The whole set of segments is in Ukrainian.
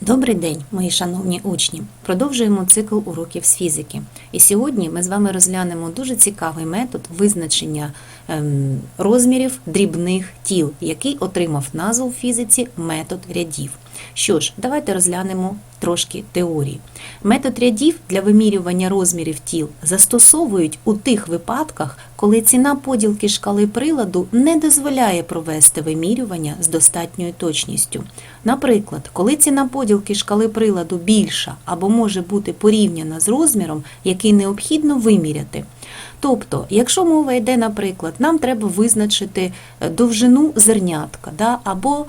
Добрий день, мої шановні учні! Продовжуємо цикл уроків з фізики. І сьогодні ми з вами розглянемо дуже цікавий метод визначення ем, розмірів дрібних тіл, який отримав назву в фізиці метод рядів. Що ж, давайте розглянемо трошки теорії. Метод рядів для вимірювання розмірів тіл застосовують у тих випадках, коли ціна поділки шкали приладу не дозволяє провести вимірювання з достатньою точністю. Наприклад, коли ціна поділки шкали приладу більша або може бути порівняна з розміром, який необхідно виміряти. Тобто, якщо мова йде, наприклад, нам треба визначити е, довжину зернятка, да, або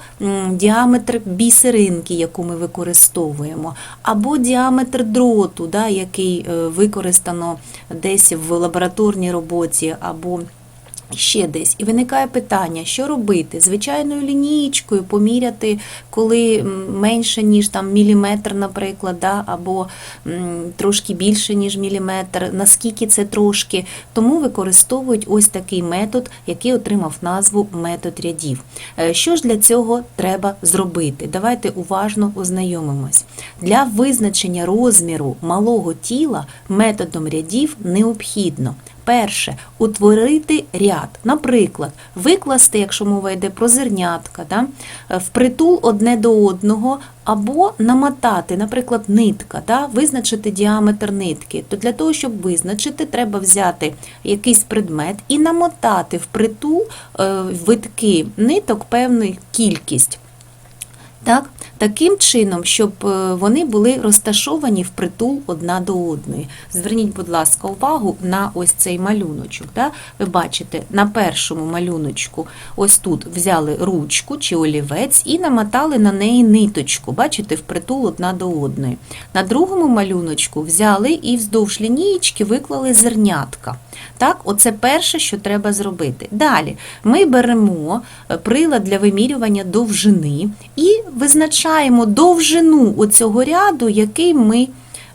діаметр бісеринки, яку ми використовуємо, або діаметр дроту, да, який е, використано десь в лабораторній роботі, або ще десь. І виникає питання, що робити? Звичайною лінієчкою поміряти, коли менше, ніж там міліметр, наприклад, да, або трошки більше, ніж міліметр, наскільки це трошки. Тому використовують ось такий метод, який отримав назву метод рядів. Е, Що ж для цього треба зробити? Давайте уважно ознайомимось. Для визначення розміру малого тіла методом рядів необхідно. Перше утворити ряд. Наприклад, викласти, якщо мова йде про зернятка, да, е, впритул одне до одного, або намотати, наприклад, нитка, да, визначити діаметр нитки. То для того, щоб визначити, треба взяти якийсь предмет і намотати впритул е, витки ниток певну кількість. Так? Таким чином, щоб е, вони були розташовані впритул одна до одної. Зверніть, будь ласка, увагу на ось цей малюночок. Да? Ви бачите, на першому малюночку ось тут взяли ручку чи олівець і намотали на неї ниточку. Бачите, впритул одна до одної. На другому малюночку взяли і вздовж лінієчки виклали зернятка. Так, оце перше, що треба зробити. Далі ми беремо е, прилад для вимірювання довжини і визначаємо довжину оцього ряду, який ми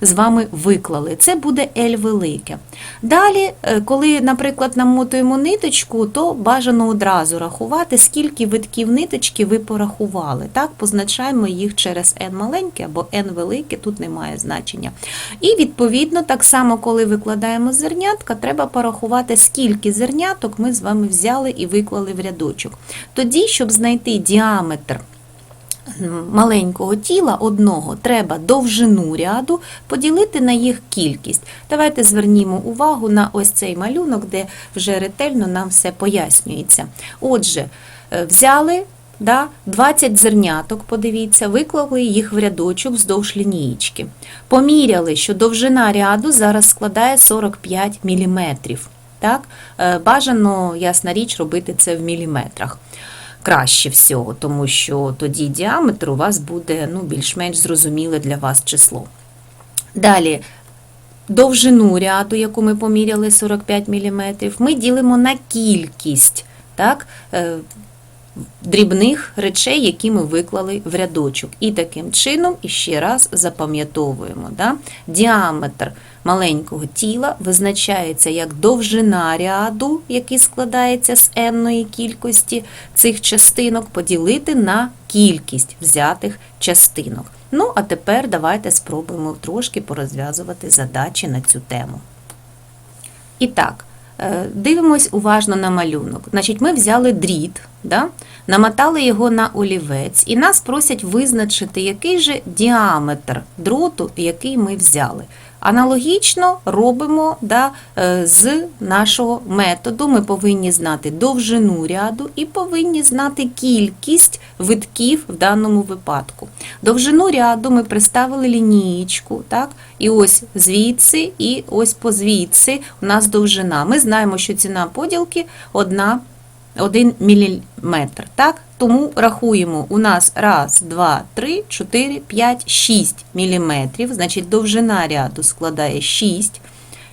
з вами виклали. Це буде L велике. Далі, е, коли, наприклад, намотуємо ниточку, то бажано одразу рахувати, скільки витків ниточки ви порахували. Так, позначаємо їх через n маленьке або n велике, тут немає значення. І відповідно, так само, коли викладаємо зернятка, треба порахувати, скільки зерняток ми з вами взяли і виклали в рядочок. Тоді, щоб знайти діаметр маленького тіла одного треба довжину ряду поділити на їх кількість. Давайте звернімо увагу на ось цей малюнок, де вже ретельно нам все пояснюється. Отже, е, взяли да, 20 зерняток, подивіться, виклали їх в рядочок вздовж лінієчки. Поміряли, що довжина ряду зараз складає 45 мм. Так? Е, Бажано, ясна річ, робити це в міліметрах краще всього, тому що тоді діаметр у вас буде ну, більш-менш зрозуміле для вас число. Далі, довжину ряду, яку ми поміряли 45 мм, ми ділимо на кількість так, е, дрібних речей, які ми виклали в рядочок. І таким чином, іще раз запам'ятовуємо, да, діаметр маленького тіла визначається як довжина ряду, який складається з n кількості цих частинок, поділити на кількість взятих частинок. Ну, а тепер давайте спробуємо трошки порозв'язувати задачі на цю тему. І так, дивимось уважно на малюнок. Значить, ми взяли дріт, да? намотали його на олівець, і нас просять визначити, який же діаметр дроту, який ми взяли. Аналогічно робимо да, е, з нашого методу. Ми повинні знати довжину ряду і повинні знати кількість витків в даному випадку. Довжину ряду ми приставили лінієчку, так, і ось звідси, і ось по звідси у нас довжина. Ми знаємо, що ціна поділки одна 1 мм. Тому рахуємо, у нас 1, 2, 3, 4, 5, 6 мм. Значить, довжина ряду складає 6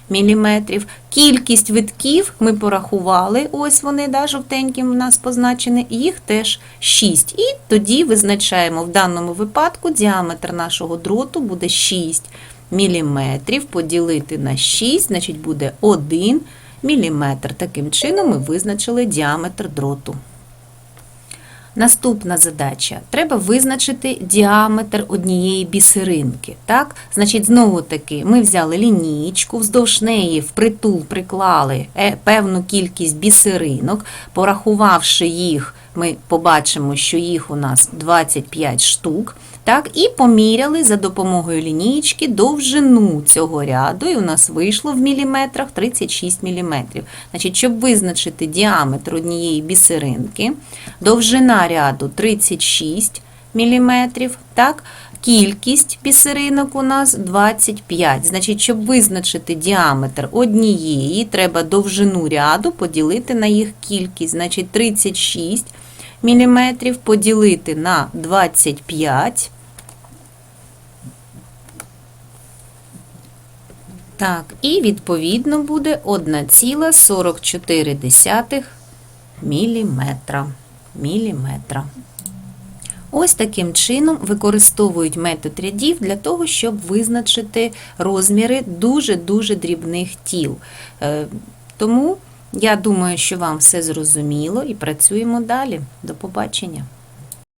мм. Кількість витків ми порахували, ось вони да, жовтеньким у нас позначені, їх теж 6. І тоді визначаємо в даному випадку діаметр нашого дроту буде 6 мм. Поділити на 6, значить буде 1 мм. Таким чином ми визначили діаметр дроту. Наступна задача. Треба визначити діаметр однієї бісеринки. Так? Значить, знову таки, ми взяли лінійку, вздовж неї впритул приклали е, певну кількість бісеринок. Порахувавши їх, ми побачимо, що їх у нас 25 штук. Так, і поміряли за допомогою лінійки довжину цього ряду, і у нас вийшло в міліметрах 36 міліметрів. Значить, щоб визначити діаметр однієї бісеринки, довжина ряду 36 міліметрів, так, кількість бісеринок у нас 25. Значить, щоб визначити діаметр однієї, треба довжину ряду поділити на їх кількість. Значить, 36 міліметрів поділити на 25. Так, і відповідно буде 1,44 міліметра. міліметра. Ось таким чином використовують метод рядів для того, щоб визначити розміри дуже-дуже дрібних тіл. Е, Тому я думаю, що вам все зрозуміло і працюємо далі. До побачення!